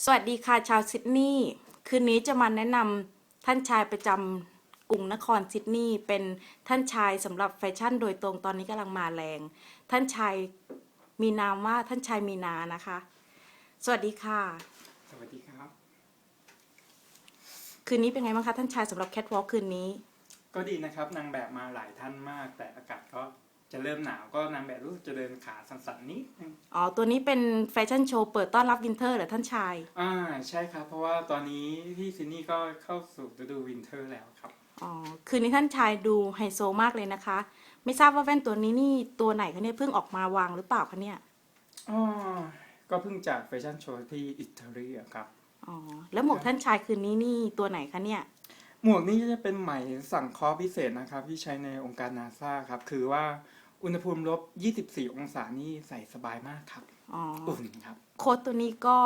สวัสดีค่ะชาวซิดนีย์คืนนี้จะมาแนะนำท่านชายประจำกรุงนครซิดนีย์เป็นท่านชายสำหรับแฟชั่นโดยตรงตอนนี้กำลังมาแรง ท่านชายมีนามว่าท่านชายมีนานะคะ สวัสดีค่ะ สวัสดีครับ คืนนี้เป็นไงบ้างคะท่านชายสำหรับแคทวอล์คืนนี้ ก็ดีนะครับนางแบบมาหลายท่านมาก แต่อากาศก็ จะเริ่มหนาวก็นางแบบรู้สึกจะเดินขาสั่นๆนิดนึงอ๋อ ตัวนี้เป็นแฟชั่นโชว์เปิดต้อนรับวินเทอร์เหรอท่านชาย อ่าใช่ครับ เพราะว่าตอนนี้ที่ซิดนีย์ก็เข้าสู่ฤดูวินเทอร์แล้วครับ อ๋อ คืนนี้ท่านชายดูไฮโซมากเลยนะคะ ไม่ทราบว่าแว่นตัวนี้นี่ตัวไหนคะเนี่ยเพิ่งออกมาวางหรือเปล่าคะเนี่ย อ๋อ ก็เพิ่งจากแฟชั่นโชว์ที่อิตาลีอะครับ อ๋อ แล้วหมวกท่านชายคืนนี้นี่ตัวไหนคะเนี่ย หมวกนี้จะเป็นไหมสั่งเคอพิเศษนะครับ ที่ใช้ในองค์การนาซาครับ คือว่า อุณหภูมิลบ 24 องศานี่ใส่สบายมากครับอ๋ออุ่นครับโค้ดตัวนี้ก็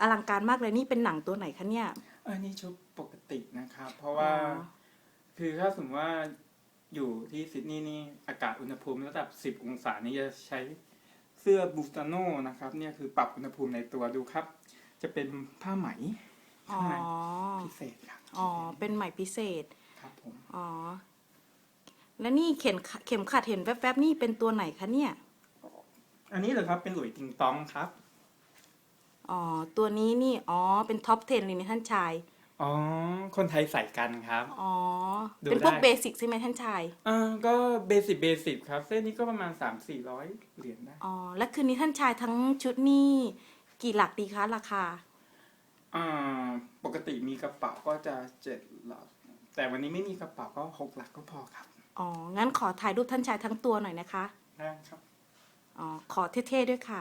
อลังการมากเลยนี่เป็นหนังตัวไหนคะเนี่ย อันนี้ชุดปกตินะครับ เพราะว่าอ๋อ คือถ้าสมมติว่าอยู่ที่ซิดนีย์นี่อากาศอุณหภูมิระดับ 10 องศานี่จะใช้เสื้อบูสตาโนนะครับ เนี่ยคือปรับอุณหภูมิในตัวดูครับ จะเป็นผ้าไหมอ๋อ ข้างในพิเศษครับอ๋อ เป็นใหม่พิเศษ ครับผม อ๋อ แล้วนี่เข็มขเข็มขัดเห็นแวบๆนี่เป็นตัวไหนคะเนี่ย อันนี้เหรอครับเป็นหลุยส์ติงตองครับ อ๋อ ตัวนี้นี่ อ๋อ เป็นท็อป 10 เลยนะท่านชาย อ๋อ คนไทยใส่กันครับ อ๋อ ดูเป็นพวกได้ เบสิกใช่ไหมท่านชายอ่าก็เบสิกเบสิกครับ เส้นนี้ก็ประมาณ 3 4 0 0 เหรียญได้อ๋อ แล้วคืนนี้ท่านชายทั้งชุดนี่กี่หลักดีคะราคา อ่าปกติมีกระเป๋าก็จะเจ็ดหลัก แต่วันนี้ไม่มีกระเป๋าก็หกหลักก็พอครับ อ๋อ งั้นขอถ่ายรูปท่านชายทั้งตัวหน่อยนะคะ ได้ครับ อ๋อ ขอเท่ๆด้วยค่ะ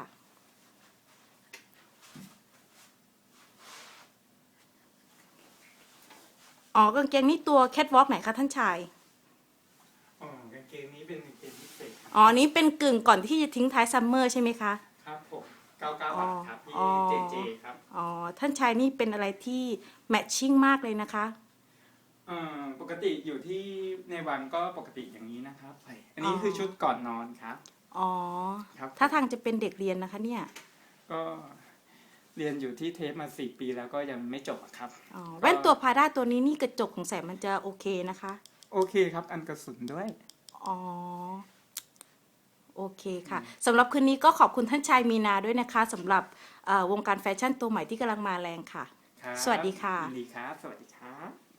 อ๋อกางเกงนี่ตัวแคทวอล์กไหนคะท่านชาย อ๋อกางเกงนี้เป็นกางเกงพิเศษครับอ๋อ นี้เป็นกึ่งก่อนที่จะทิ้งท้ายซัมเมอร์ใช่ไหมคะ ครับผม99บาทครับที่อ๋อเจเจครับ อ๋อ ท่านชายนี่เป็นอะไรที่แมทชิ่งมากเลยนะคะ อ่าปกติอยู่ที่ในวันก็ปกติอย่างนี้นะครับใส่อันนี้อ๋อคือชุดก่อนนอนครับ อ๋อ ครับ ถ้าทางจะเป็นเด็กเรียนนะคะเนี่ย ก็เรียนอยู่ที่เทปมาสี่ปีแล้วก็ยังไม่จบอะครับ อ๋อ แว่นตัวพาด้าตัวนี้นี่กระจกของแสงมันจะโอเคนะคะ โอเคครับ อันกระสุนด้วย อ๋อ โอเคค่ะสำหรับคืนนี้ก็ขอบคุณท่านชายมีนาด้วยนะคะสำหรับเอ่อวงการแฟชั่นตัวใหม่ที่กำลังมาแรงค่ะ ครับสวัสดีค่ะ ยินดีครับ สวัสดีครับ